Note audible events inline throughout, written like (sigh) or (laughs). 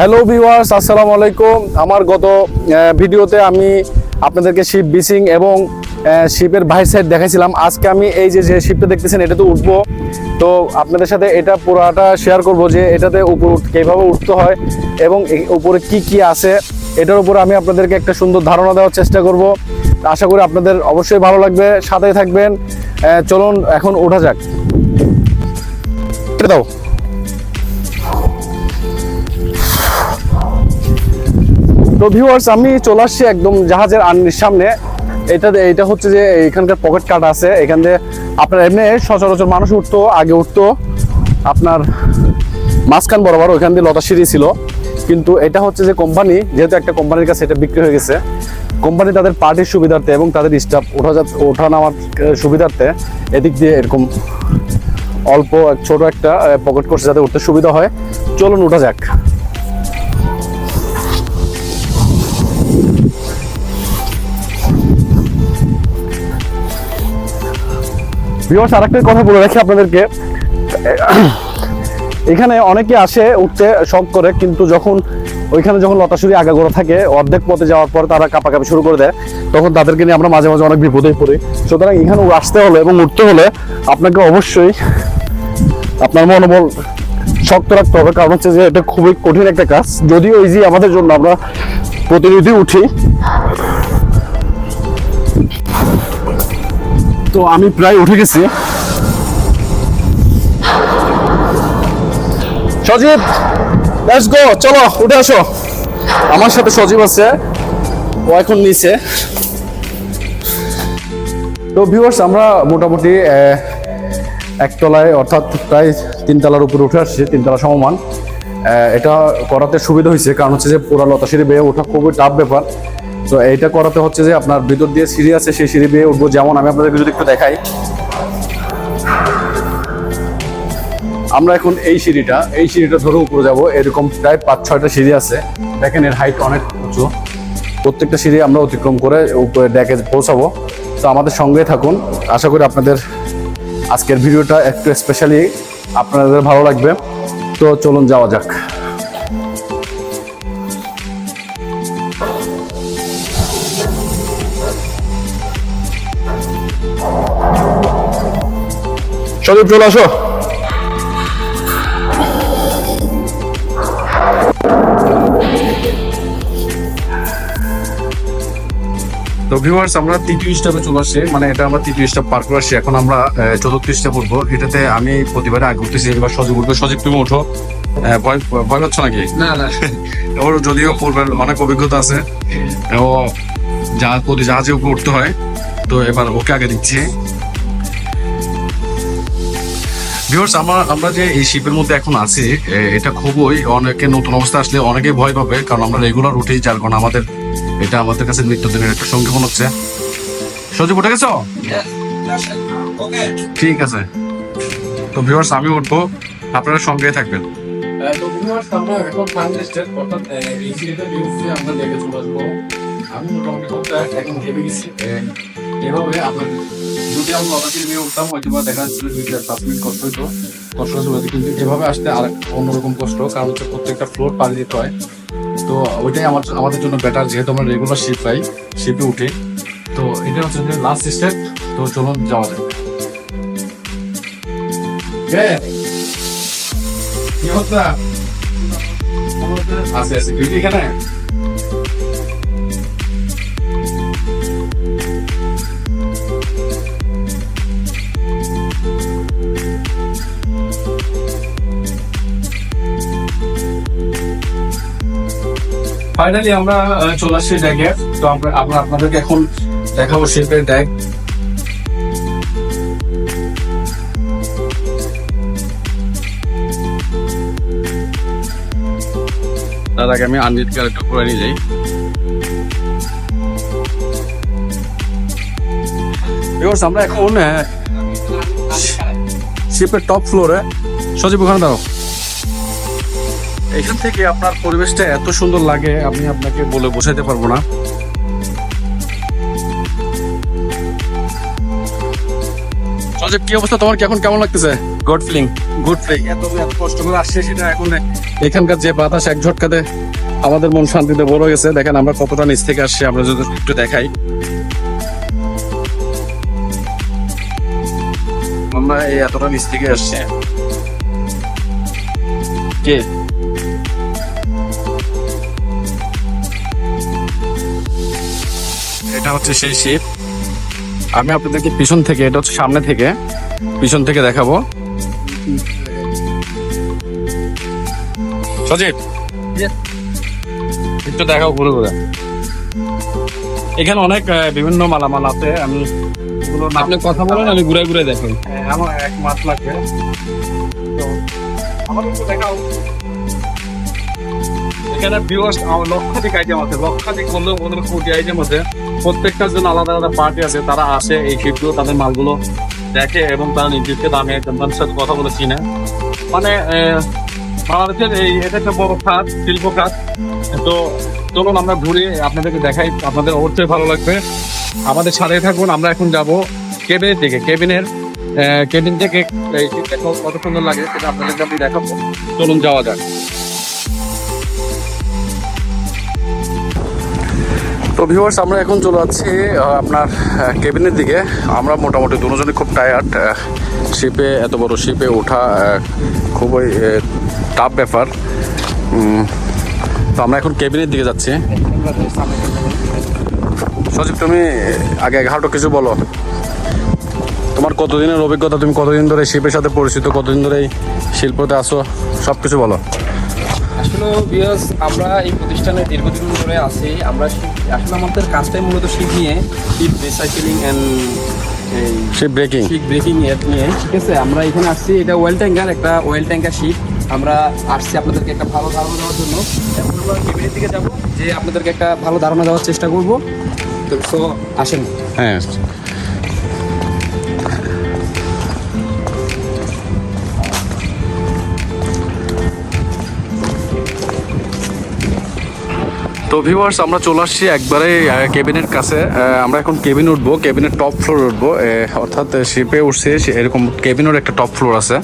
Hello viewers আসসালামু আলাইকুম। আমার গত ভিডিওতে আমি আপনাদেরকে শিপ বিচিং এবং শিপের বাইর সাইড দেখাইছিলাম। আজকে আমি এই যে যে শিপটা দেখতেছেন, এটাতে উঠবো। তো আপনাদের সাথে এটা পুরাটা শেয়ার করব যে, এটাতে উপর কীভাবে উঠতে হয় এবং উপরে কি কি আছে। এটার উপরে আমি আপনাদেরকে একটা সুন্দর ধারণা দেওয়ার চেষ্টা করব। আশা করি আপনাদের অবশ্যই ভালো লাগবে। সাথেই থাকবেন। চলুন, এখন ওঠা যাক। দাও। তো ভিউয়ার্স আমি চলে আসছি একদম জাহাজের আন্নির সামনে। এটা এটা হচ্ছে যে এখানকার পকেট কাটা আছে। এখান দিয়ে আপনার এমনি সচরাচর মানুষ উঠতো, আগে উঠতো। আপনার মাঝখান বরাবর ওইখান দিয়ে লতা সিঁড়ি ছিল। কিন্তু এটা হচ্ছে যে কোম্পানি যেহেতু একটা কোম্পানির কাছে এটা বিক্রি হয়ে গেছে। কোম্পানি তাদের পার্টির সুবিধার্থে এবং তাদের স্টাফ ওঠা ওঠা নামার সুবিধার্থে এদিক দিয়ে এরকম অল্প, ছোট একটা পকেট করছে যাতে উঠতে সুবিধা হয়। চলুন ওঠা যাক। ভিউয়ার্স আরেকটা কথা বলে রাখি আপনাদেরকে। এখানে অনেকে আসে উঠতে শখ করে, কিন্তু যখন ওইখানে যখন লতাশুরি, আগাগোড়া থাকে, অর্ধেক পথে যাওয়ার পর তারা কাপাকাপি শুরু করে দেয়, তখন তাদেরকে নিয়ে আমরা মাঝে মাঝে অনেক বিপদে পড়ি। সুতরাং এখানে আসতে হলে এবং উঠতে হলে আপনাকে অবশ্যই আপনার মনোবল শক্ত রাখতে হবে। কারণ হচ্ছে যে এটা খুবই কঠিন একটা কাজ। যদিও ইজি আমাদের জন্য, আমরা প্রতিনিধি উঠি। তো আমি প্রায় উঠে গেছি। সজীব লেটস গো চলো, উঠে আসো। আমার সাথে সজীব আছে, ও এখন নিচে। তো ভিউয়ার্স আমরা মোটামুটি একতলায় অর্থাৎ প্রায় তিনতলার উপরে উঠে আসছি তিনতলা সমমান। এটা করাতে সুবিধা হয়েছে, কারণ হচ্ছে যে পুরা লতা সিঁড়ি বেয়ে ওঠা খুবই টাফ ব্যাপার। তো এইটা করাতে হচ্ছে যে আপনার ভিতর দিয়ে সিঁড়ি আছে, সেই সিঁড়ি বেয়ে উঠবো। যেমন আমি আপনাদেরকে যদি একটু দেখাই। আমরা এখন এই সিঁড়িটা এই সিঁড়িটা ধরে উপরে যাব। এরকম প্রায় পাঁচ, ছয়টা সিঁড়ি আছে। দেখেন, এর হাইট অনেক উঁচু। প্রত্যেকটা সিঁড়ি আমরা অতিক্রম করে উপরে ডেকে পৌঁছাবো। তো আমাদের সঙ্গে থাকুন। আশা করি আপনাদের আজকের ভিডিওটা একটু স্পেশালি আপনাদের ভালো লাগবে। তো, চলুন যাওয়া যাক। সজীব চলে আসো। তো ভিউয়ার্স আমরা তৃতীয় স্টেপে চলে আসছি। মানে এটা আমরা তৃতীয় স্টেপ পার করে আসছি। এখন আমরা আহ, চতুর্থ স্টেপ উঠবো। এটাতে আমি প্রতিবারে আগে উঠতেছি এবার সজীব উঠবে। সজীব তুমি উঠো। আহ, ভয় ভয় পাচ্ছ নাকি? না না। (laughs) ওর যদিও পূর্বের অনেক অভিজ্ঞতা আছে। ও জাহাজ প্রতি জাহাজে উপরে উঠতে হয়। তো এবার ওকে আগে দিচ্ছি। ভিউয়ার্স আমরা আমরা যে এই শিপের মধ্যে এখন আছি এটা খুবই অনেকে নতুন অবস্থা আসলে অনেকে ভয় পাবে, কারণ আমরা রেগুলার উঠি যার কারণে আমাদের এটা আমাদের কাছে নিত্যদিনের একটা সঙ্গী মনে হচ্ছে। সজীব, উঠে গেছো? ঠিক আছে। তো ভিউয়ার্স আমি উঠবো। আপনারা সঙ্গে থাকবেন। আমি মোটামুটি এভাবে আপনার যদি আমরা অনেকের নিয়ে উঠতাম হয়তো বা দেখা যাচ্ছিল দুই চার পাঁচ মিনিট কষ্ট হতো কষ্ট কিন্তু এভাবে আসতে আর অন্যরকম কষ্ট, কারণ হচ্ছে প্রত্যেকটা ফ্লোর পাড়ি দিতে হয়। তো ওইটাই আমার আমাদের জন্য বেটার যেহেতু আমরা রেগুলার শিপ পাই শিপে উঠি। তো এটা হচ্ছে যে লাস্ট স্টেপ তো চলুন যাওয়া হ্যাঁ কি হচ্ছে আছে আছে। এখানে? ফাইনালি আমরা চলে আসছি ড্যাগে তো আমরা আমরা আপনাদেরকে এখন দেখাবো শিল্পের ড্যাগ তার আগে আমি আনলিট ক্যারেক্টার করে নিয়ে যাই। ভিউয়ার্স আমরা এখন শিপের টপ ফ্লোরে সজীব ওখানে দাঁড়াও। এখান থেকে আপনার পরিবেশটা এত সুন্দর লাগে আমি আপনাকে বলে বোঝাতে পারব না। সজীব কি অবস্থা তোমার? কি এখন কেমন লাগতেছে? গুড ফিলিং গুড ফিলিং এত এত কষ্ট করে আসছে সেটা এখন এখানকার যে বাতাস এক ঝটকাতে আমাদের মন শান্তিতে বড় গেছে। দেখেন আমরা কতটা নিচ থেকে আসছি আমরা যদি একটু দেখাই। আমরা এই এতটা নিচ থেকে আসছি। কে? এটা হচ্ছে সেই শিপ আমি আপনাদেরকে পিছন থেকে এটা হচ্ছে সামনে থেকে পিছন থেকে দেখাবো। সজীব একটু দেখাও ঘুরে ঘুরে। এখানে অনেক বিভিন্ন মালামাল আছে। আমি আপনি কথা বলেন আমি ঘুরে ঘুরে দেখেন হ্যাঁ, আমার এক মাস লাগবে। তো আমার দেখাও। এখানে ভিউয়ার্স লক্ষাধিক আইটেম আছে। লক্ষাধিক বললেও পনেরো কোটি আইটেম আছে প্রত্যেকটার জন্য আলাদা আলাদা পার্টি আছে। তারা আসে এই শিপগুলো তাদের মালগুলো দেখে এবং তারা নিজেকে দামে কোম্পানির সাথে কথা বলে চিনে। মানে বাংলাদেশের এই এটা একটা বড় খাত, শিল্প খাত। তো চলুন আমরা ঘুরে, আপনাদেরকে দেখাই। আপনাদের অবশ্যই ভালো লাগবে। আমাদের সাথে থাকুন, আমরা এখন যাব কেবিনের দিকে। কেবিনের কেবিন থেকে এই কত সুন্দর লাগে, সেটা আপনাদেরকে আমি দেখাবো। চলুন যাওয়া যাক। তো ভিউয়ার্স আমরা এখন চলে যাচ্ছি আপনার কেবিনের দিকে। আমরা মোটামুটি দুজনই খুব টায়ার্ড শিপে এত বড় শিপে ওঠা খুবই টাফ ব্যাপার। তো আমরা এখন কেবিনের দিকে যাচ্ছি। সজীব, তুমি আগে এগারোটা কিছু বলো। তোমার কতদিনের অভিজ্ঞতা? তুমি কতদিন ধরে শিল্পের সাথে পরিচিত? কতদিন ধরে এই শিল্পতে আসো? সব কিছু বলো। আসলে বিকজ আমরা এই প্রতিষ্ঠানে দীর্ঘদিন ধরে আছি। আমরা আসলে আমাদের কাজটাই মূলত শিপ নিয়ে ship recycling and ship breaking ship breaking এর নিয়ে। ঠিক আছে আমরা এখানে আসছি। এটা ওয়েল ট্যাঙ্কার একটা ওয়েল ট্যাঙ্কার শিপ আমরা আসছি আপনাদেরকে একটা ভালো ধারণা দেওয়ার জন্য। এখন আমরা কেবিনের দিকে যাব যে আপনাদেরকে একটা ভালো ধারণা দেওয়ার চেষ্টা করব। তো আসেন। হ্যাঁ। তো ভিউয়ার্স আমরা চলে আসছি একবারে কেবিনের কাছে। আমরা এখন কেবিন উঠবো, কেবিনের টপ ফ্লোর উঠবো। অর্থাৎ শিপে উঠছে এরকম কেবিনের একটা টপ ফ্লোর আছে।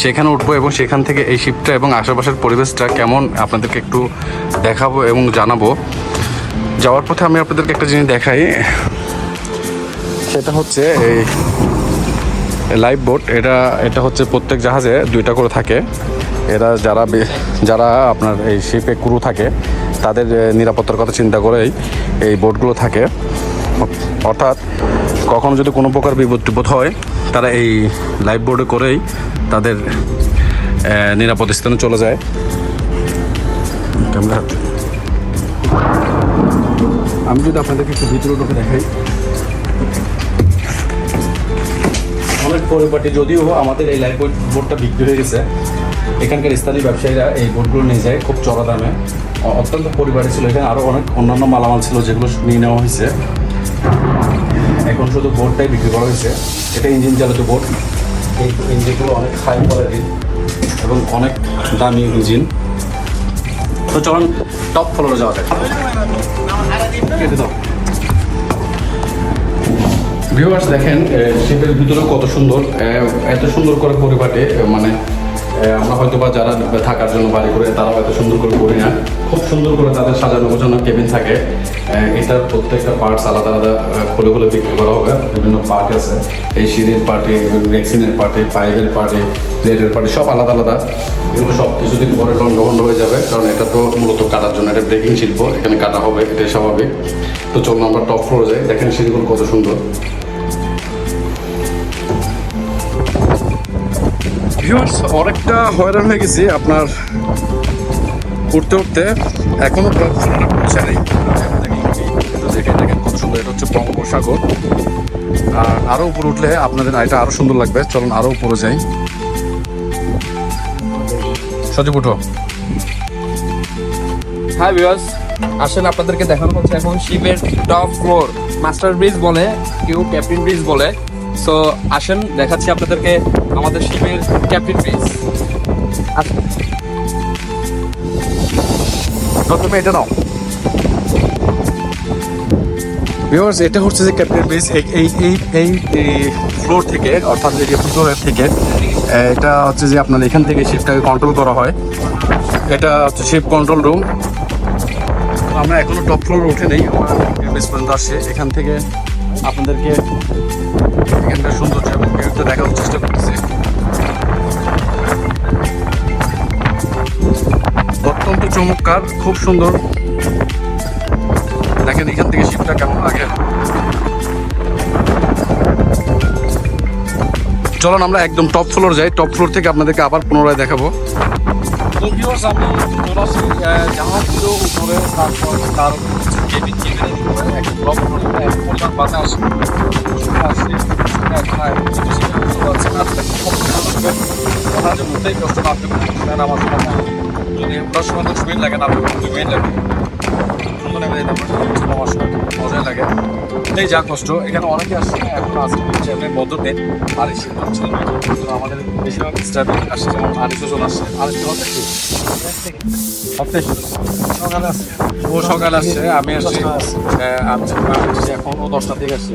সেখানে উঠবো এবং সেখান থেকে এই শিপটা এবং আশেপাশের পরিবেশটা কেমন আপনাদেরকে একটু দেখাবো এবং জানাব। যাওয়ার পথে আমি আপনাদেরকে একটা জিনিস দেখাই। সেটা হচ্ছে এই লাইফ বোট এটা এটা হচ্ছে প্রত্যেক জাহাজে দুইটা করে থাকে। এরা যারা যারা আপনার এই শিপে ক্রু থাকে তাদের নিরাপত্তার কথা চিন্তা করেই এই বোটগুলো থাকে। অর্থাৎ কখনো যদি কোনো প্রকার বিপদ টিপদ হয়, তারা এই লাইফ বোর্ডে করেই তাদের নিরাপদ স্থানে চলে যায়। আমি যদি আপনাদেরকে একটু ভিতরে ঢুকে দেখাই। অনেক পরিপাটি যদিও আমাদের এই লাইফ বোর্ডটা বিক্রি হয়ে গেছে। এখানকার স্থানীয় ব্যবসায়ীরা এই বোর্ডগুলো নিয়ে যায়, খুব চড়া দামে। অত্যন্ত পরিবারে ছিল। এখানে আরও অনেক অন্যান্য মালামাল ছিল যেগুলো নিয়ে নেওয়া হয়েছে। এখন শুধু বোর্ডটাই বিক্রি করা হয়েছে। এটা ইঞ্জিন চালিত বোর্ড এই ইঞ্জিনগুলো অনেক হাই কোয়ালিটির এবং অনেক দামি ইঞ্জিন। তো চলুন টপ ফ্লোরে যাওয়া যাক। ভিউয়ার্স দেখেন শিপের ভিতরে কত সুন্দর। এত সুন্দর করে পরিপাটে মানে আমরা হয়তো বা যারা থাকার জন্য বাড়ি করে, তারাও এত সুন্দর করে করি না খুব সুন্দর করে তাদের সাজানো গোছানো কেবিন থাকে। এটার প্রত্যেকটা পার্টস আলাদা আলাদা খুলে খুলে বিক্রি করা হবে। বিভিন্ন পার্ট আছে। এই সিঁড়ির পার্টি ভ্যাকসিনের পার্টি পাইপের পার্টি প্লেটের পার্টি সব আলাদা আলাদা। এগুলো সব কিছুদিন পরে লন্ড ভন্ড হয়ে যাবে। কারণ এটা তো মূলত কাটার জন্য, এটা ব্রেকিং শিল্প। এখানে কাটা হবে, এটাই স্বাভাবিক। তো চলুন আমরা টপ ফ্লোরে যাই। দেখেন সিঁড়িগুলো কত সুন্দর। ভিউয়ার্স অনেকটা হয়রান হয়ে গেছি আপনার উঠতে উঠতে। এখনও প্ল্যাটফর্মটা পৌঁছে নেই। কিন্তু দেখে দেখেন কত সুন্দর। এটা হচ্ছে বঙ্গোপসাগর। আর আরও উপরে উঠলে আপনাদের এটা আরও সুন্দর লাগবে। চলুন আরও উপরে যাই। সজীব, উঠো। হাই ভিউয়ার্স আসেন আপনাদেরকে দেখানো হচ্ছে এখন শিপের টপ ফ্লোর মাস্টার ব্রিজ বলে, কেউ ক্যাপ্টেন ব্রিজ বলে। সো আসেন, দেখাচ্ছি আপনাদেরকে আমাদের শিপের ক্যাপ্টেন ব্রিজ আসেন। তো এটা নাও। ভিউয়ার্স এটা হচ্ছে যে ক্যাপ্টেন বেস এই এই এই এই ফ্লোর থেকে, অর্থাৎ যে ফ্লোরের থেকে, এটা হচ্ছে যে আপনার এখান থেকে শিপটাকে কন্ট্রোল করা হয়। এটা হচ্ছে শিপ কন্ট্রোল রুম আমরা এখনও টপ ফ্লোর উঠে নেই, আমরা পর্যন্ত আসছে এখান থেকে আপনাদেরকে এখানকার সৌন্দর্য এবং দেখার চেষ্টা করতেছি। অত্যন্ত চমৎকার, খুব সুন্দর। দেখেন এখান থেকে শিপটা কেমন লাগে। চলুন আমরা একদম টপ ফ্লোর যাই। টপ ফ্লোর থেকে আপনাদেরকে আবার পুনরায় দেখাবো। তো উপরে, তারপর তার আসছে এখন আর মধ্যেই কষ্ট না আপনি আমার জন্য যদি দশ মিনিট দশ মিনিট লাগে না আপনি দুই মিনিট লাগে সময় মজাই লাগে এই যা কষ্ট এখানে অনেকে আসছে এখন আজকে হচ্ছে এমনি বদ্ধদিন আর তো আমাদের বেশিরভাগ স্টাফে আসছে আরিসও চলে আসছে হচ্ছে সকালে আছে ও সকালে আসছে আমি আসছি আমি আমি আসছি।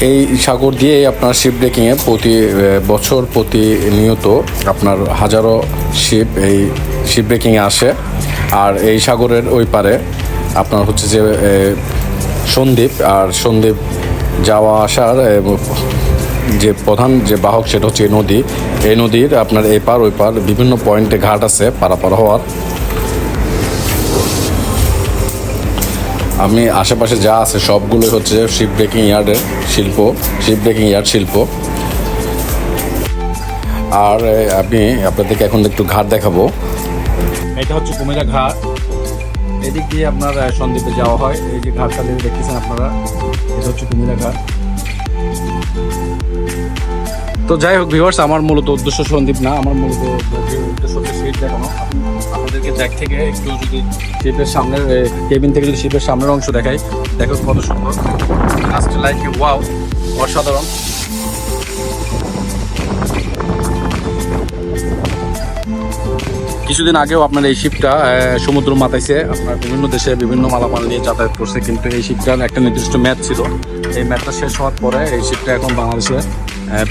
এই সাগর দিয়েই আপনার শিপ ব্রেকিংয়ে প্রতি বছর প্রতিনিয়ত আপনার হাজারো শিপ এই শিপ ব্রেকিংয়ে আসে। আর এই সাগরের ওই পারে আপনার হচ্ছে যে সন্দ্বীপ, আর সন্দ্বীপ যাওয়া আসার যে প্রধান যে বাহক সেটা হচ্ছে নদী। এই নদীর আপনার এপার ওই পার বিভিন্ন পয়েন্টে ঘাট আছে, পারাপার হওয়ার। আমি আশেপাশে যা আছে সবগুলো হচ্ছে শিপ ব্রেকিং ইয়ার্ডের শিল্প শিপ ব্রেকিং ইয়ার্ড শিল্প। আর আমি আপনাদেরকে এখন একটু ঘাট দেখাবো। এটা হচ্ছে কুমিরা ঘাট। এদিক দিয়ে আপনার সন্দ্বীপে যাওয়া হয়। এই যে ঘাটটা দেখতেছেন আপনারা, এটা হচ্ছে কুমিরা ঘাট। তো যাই হোক ভিউয়ার্স আমার মূলত উদ্দেশ্য সন্দীপ না, আমার মূলত উদ্দেশ্য দেখানো। আপনি- আপনাদেরকে জ্যাক থেকে একটু যদি শিপের সামনের কেবিন থেকে যদি শিপের সামনের অংশ দেখাই, দেখো কত সুন্দর। লাস্ট লাইক ওয়াও অসাধারণ। কিছুদিন আগেও আপনার এই শিপটা সমুদ্র মাতাইছে। আপনার বিভিন্ন দেশে বিভিন্ন মালামাল নিয়ে যাতায়াত করছে, কিন্তু এই শিপটার একটা নির্দিষ্ট ম্যাচ ছিল। এই ম্যাচটা শেষ হওয়ার পরে এই শিপটা এখন বাংলাদেশে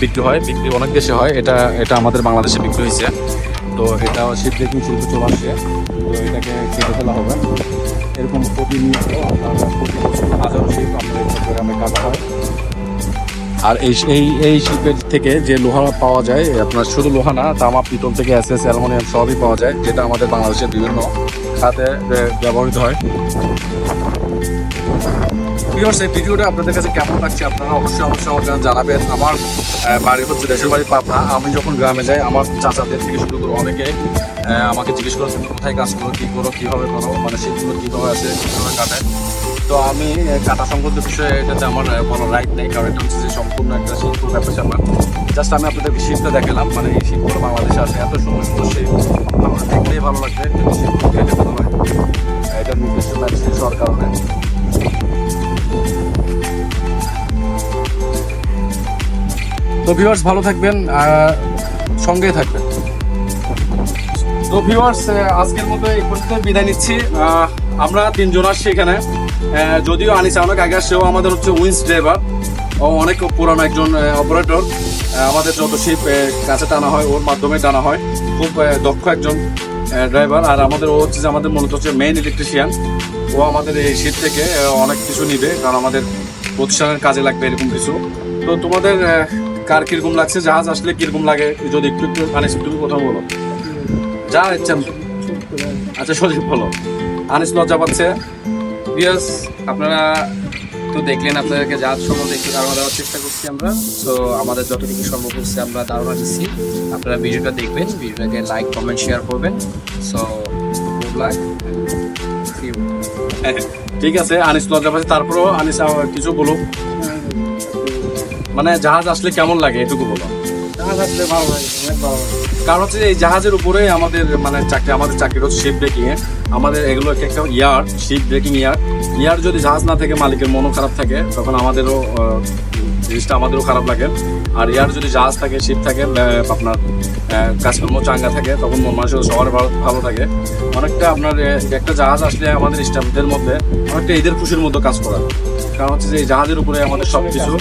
বিক্রি হয়। বিক্রি অনেক দেশে হয়। এটা এটা আমাদের বাংলাদেশে বিক্রি হয়েছে। তো এটা শিপ ব্রেকিং শিল্প চলে আসছে। তো এটাকে কেটে ফেলা হবে। এরকম প্রতিনিয়ত আপনার হাজারো শিল্প আমাদের চট্টগ্রামে কাটা হয়। আর এই এই এই শিল্পের থেকে যে লোহা পাওয়া যায় আপনার শুধু লোহা না, তামা, পিতল থেকে এস অ্যালুমিনিয়াম সবই পাওয়া যায়, যেটা আমাদের বাংলাদেশের বিভিন্ন খাতে ব্যবহৃত হয়। ভিউয়ার্স এই ভিডিওটা আপনাদের কাছে কেমন লাগছে আপনারা অবশ্যই অবশ্যই আমাকে জানাবেন। আমার বাড়ি হচ্ছে দেশের বাড়ি পাবনা। আমি যখন গ্রামে যাই, আমার চাচাদের থেকে শুরু করে অনেকে আমাকে জিজ্ঞেস করে তুমি কোথায় কাজ করো, কী করো, কীভাবে করো? মানে সেগুলো কীভাবে আছে, কীভাবে কাটায়? তো আমি কাটা সংক্রান্ত বিষয়ে এটাতে আমার কোনো রাইট নেই, কারণ এটা হচ্ছে যে সম্পূর্ণ একটা শিল্প ব্যাপার স্যাপার জাস্ট আমি আপনাদেরকে শিল্পটা দেখালাম মানে এই শিল্পগুলো বাংলাদেশে আছে, এত সুন্দর সুন্দর শিল্প। আমরা দেখলেই ভালো লাগবে শিল্প এটা নির্দিষ্ট হওয়ার কারণে তো ভিউয়ার্স ভালো থাকবেন, আর সঙ্গেই থাকবেন। তো ভিউয়ার্স আজকের মতো এই পর্যন্ত বিদায় নিচ্ছি। আমরা তিনজন আসছি এখানে। যদিও আনিসা অনেক আগে সেও আমাদের হচ্ছে উইন্স ড্রাইভার। ও অনেক পুরানো একজন অপারেটর আমাদের যত শিপ কাছে টানা হয়, ওর মাধ্যমে টানা হয়। খুব দক্ষ একজন ড্রাইভার। আর আমাদের, ও হচ্ছে যে আমাদের মূলত হচ্ছে মেইন ইলেকট্রিশিয়ান ও আমাদের এই শিপ থেকে অনেক কিছু নিবে, কারণ আমাদের প্রতিষ্ঠানের কাজে লাগবে এরকম কিছু। তো তোমাদের কার কীরকম লাগছে? জাহাজ আসলে কীরকম লাগে? যদি একটু একটু, আনিস, তুমি কথা বলো। যা ইচ্ছা আচ্ছা সজীব বলো। আনিস লজ্জা পাচ্ছে। বিয়াস আপনারা তো দেখলেন, আপনাদেরকে জাহাজ সম্বন্ধে একটু ধারণা দেওয়ার চেষ্টা করছি আমরা। তো আমাদের যতটুকু সম্ভব হচ্ছে, আমরা ধারণা দিচ্ছি। আপনারা ভিডিওটা দেখবেন, ভিডিওটাকে লাইক কমেন্ট শেয়ার করবেন। সো গুড লাক ঠিক আছে, আনিস লজ্জা পাচ্ছে। তারপরেও আনিস কিছু বলুক। মানে জাহাজ আসলে কেমন লাগে, এটুকু বলো কারণ হচ্ছে এই জাহাজের উপরে আমাদের মানে চাকরি, আমাদের চাকরি হচ্ছে শিপ ব্রেকিং এ। আমাদের এগুলো একটা ইয়ার শিপ ব্রেকিং ইয়ার ইয়ার যদি জাহাজ না থাকে, মালিকের মনও খারাপ থাকে, তখন আমাদেরও জিনিসটা আমাদেরও খারাপ লাগে। আর ইয়ার যদি জাহাজ থাকে শিপ থাকে আপনার কাজকর্ম চাঙ্গা থাকে, তখন মন মানুষের সবার ভালো ভালো থাকে। অনেকটা আপনার একটা জাহাজ আসলে আমাদের স্টাফদের মধ্যে অনেকটা ঈদের খুশির মতো কাজ করা। কারণ হচ্ছে যে এই জাহাজের উপরে আমাদের সব কিছু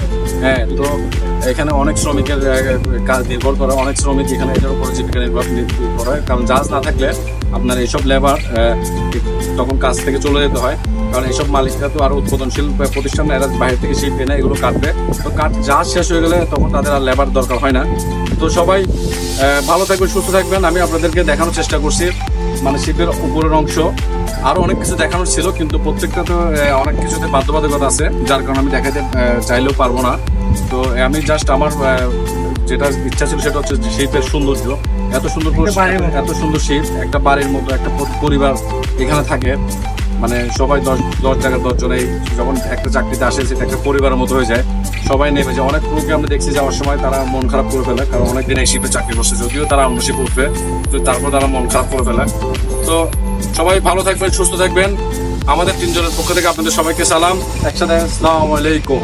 হ্যাঁ তো এখানে অনেক শ্রমিকের কাজ নির্ভর করে, অনেক শ্রমিক এখানে এটার উপরে জীবিকা নির্ভর করে। কারণ জাহাজ না থাকলে আপনার এইসব লেবার তখন কাজ থেকে চলে যেতে হয়। কারণ এইসব মালিকরা তো আরও উৎপাদনশীল প্রতিষ্ঠান, এরা বাইরে থেকে শিল্প এনে এগুলো কাটবে। তো কাট জাহাজ শেষ হয়ে গেলে তখন তাদের আর লেবার দরকার হয় না। তো সবাই ভালো থাকবেন, সুস্থ থাকবেন। আমি আপনাদেরকে দেখানোর চেষ্টা করছি। মানে শিল্পের উপরের অংশ। আরও অনেক কিছু দেখানোর ছিল, কিন্তু প্রত্যেকটা তো অনেক কিছুতে বাধ্যবাধকতা আছে। যার কারণে আমি দেখাতে চাইলেও পারব না। তো আমি জাস্ট আমার যেটা ইচ্ছা ছিল সেটা হচ্ছে শিল্পের সৌন্দর্য। এত সুন্দর এত সুন্দর শিল্প একটা বাড়ির মতো একটা পরিবার এখানে থাকে। মানে সবাই দশ দশ জায়গায় দশ জনে যখন একটা চাকরিতে আসে সেটা একটা পরিবারের মতো হয়ে যায়। সবাই নেমে যায়। অনেক লোককে আমরা দেখছি যাওয়ার সময় তারা মন খারাপ করে ফেলে কারণ অনেকদিন এই শিল্পে চাকরি করছে। যদিও তারা অন্য শিল্পে উঠবে তো তারপর তারা মন খারাপ করে ফেলে। তো সবাই ভালো থাকবেন সুস্থ থাকবেন। আমাদের তিনজনের পক্ষ থেকে আপনাদের সবাইকে সালাম। একসাথে আসসালামু আলাইকুম।